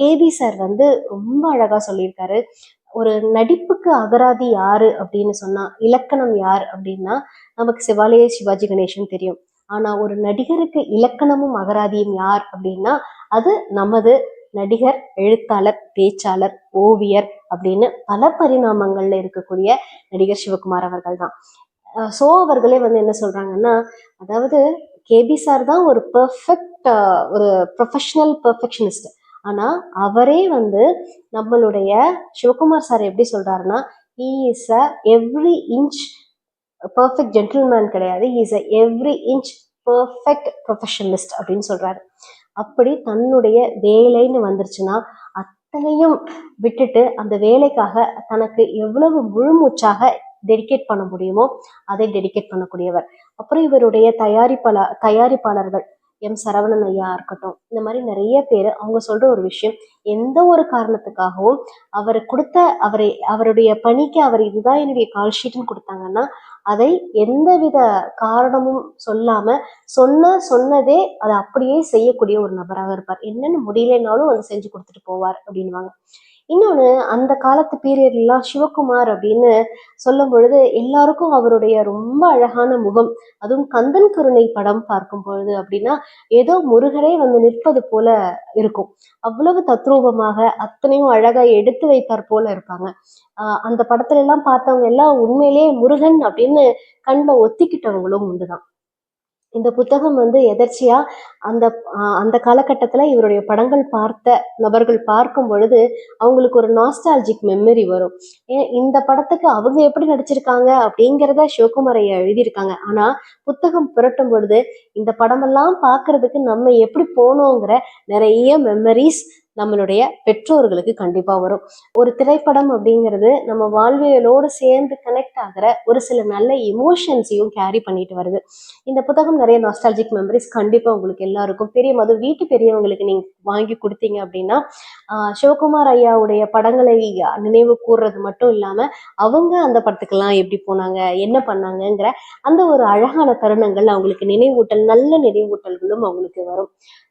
KP sir வந்து ரொம்ப அழகா சொல்லியிருக்காரு. ஒரு நடிப்புக்கு அகராதி யாரு அப்படின்னு சொன்னா இலக்கணம் யார் அப்படின்னா நமக்கு சிவாலய சிவாஜி கணேசன் தெரியும். ஆனா ஒரு நடிகருக்கு இலக்கணமும் அகராதியும் யார் அப்படின்னா அது நமது நடிகர் எழுத்தாளர் பேச்சாளர் ஓவியர் அப்படின்னு பல பரிணாமங்கள்ல இருக்கக்கூடிய நடிகர் சிவகுமார் அவர்கள் தான். சோ அவர்களே வந்து என்ன சொல்றாங்கன்னா அதாவது கேபி சார் தான் ஒரு பெர்ஃபெக்ட் ஒரு ப்ரொஃபஷனல் பெர்ஃபெக்ஷனிஸ்ட் ஆனால் அவரே வந்து நம்மளுடைய சிவகுமார் சார் எப்படி சொல்கிறாருன்னா he is a every inch perfect gentleman கிடையாது. Is a every inch perfect professionalist அப்படின்னு சொல்கிறாரு அப்படி தன்னுடைய வேலைன்னு வந்துருச்சுன்னா அத்தனையும் விட்டுட்டு அந்த வேலைக்காக தனக்கு எவ்வளவு முழுமூச்சாக டெடிகேட் பண்ண முடியுமோ அதை டெடிகேட் பண்ணக்கூடியவர். அப்புறம் இவருடைய தயாரிப்பாளர் தயாரிப்பாளர்கள் எம். சரவணன் ஐயா இருக்கட்டும். இந்த மாதிரி நிறைய பேர் அவங்க சொல்ற ஒரு விஷயம் எந்த ஒரு காரணத்துக்காகவும் அவர் கொடுத்த அவரை அவருடைய பணிக்கு அவர் இதுதான் என்னுடைய கால் கொடுத்தாங்கன்னா அதை எந்தவித காரணமும் சொல்லாம சொன்ன சொன்னதே அதை அப்படியே செய்யக்கூடிய ஒரு நபராக இருப்பார். என்னென்னு முடியலைனாலும் அதை செஞ்சு கொடுத்துட்டு போவார் அப்படின்வாங்க இன்னொன்று அந்த காலத்து பீரியட்லாம் சிவகுமார் அப்படின்னு சொல்லும் பொழுது எல்லாருக்கும் அவருடைய ரொம்ப அழகான முகம் அதுவும் கந்தன் கருணை படம் பார்க்கும் பொழுது அப்படின்னா ஏதோ முருகனே வந்து நிற்பது போல இருக்கும். அவ்வளவு தத்ரூபமாக அத்தனையும் அழகா எடுத்து வைத்தார் போல இருப்பாங்க. அந்த படத்துல எல்லாம் பார்த்தவங்க எல்லாம் உண்மையிலேயே முருகன் அப்படின்னு கண்ணில் ஒத்திக்கிட்டவங்களும் உண்டுதான். இந்த புத்தகம் வந்து எதர்ச்சியா அந்த அந்த காலகட்டத்தில் இவருடைய படங்கள் பார்த்த நபர்கள் பார்க்கும் பொழுது அவங்களுக்கு ஒரு நாஸ்டாலஜிக் மெமரி வரும். ஏன் இந்த படத்துக்கு அவங்க எப்படி நடிச்சிருக்காங்க அப்படிங்கிறத சிவகுமாரையா எழுதியிருக்காங்க. ஆனா புத்தகம் புரட்டும் பொழுது இந்த படமெல்லாம் பார்க்கறதுக்கு நம்ம எப்படி போனோங்கிற நிறைய மெமரிஸ் நம்மளுடைய பெற்றோர்களுக்கு கண்டிப்பா வரும். ஒரு திரைப்படம் அப்படிங்கிறது நம்ம வாழ்வியலோடு சேர்ந்து கனெக்ட் ஆகிற ஒரு சில நல்ல இமோஷன்ஸையும் கேரி பண்ணிட்டு வருது. இந்த புத்தகம் நிறைய நாஸ்டாலஜிக் மெமரிஸ் கண்டிப்பா உங்களுக்கு எல்லாருக்கும். பெரிய மது வீட்டு பெரியவங்களுக்கு நீங்க வாங்கி கொடுத்தீங்க அப்படின்னா சிவகுமார் ஐயாவுடைய படங்களை நினைவு கூறுறது மட்டும் இல்லாம அவங்க அந்த படத்துக்கெல்லாம் எப்படி போனாங்க என்ன பண்ணாங்கங்கிற அந்த ஒரு அழகான தருணங்கள் அவங்களுக்கு நினைவூட்டல் நல்ல நினைவூட்டல்களும் அவங்களுக்கு வரும்.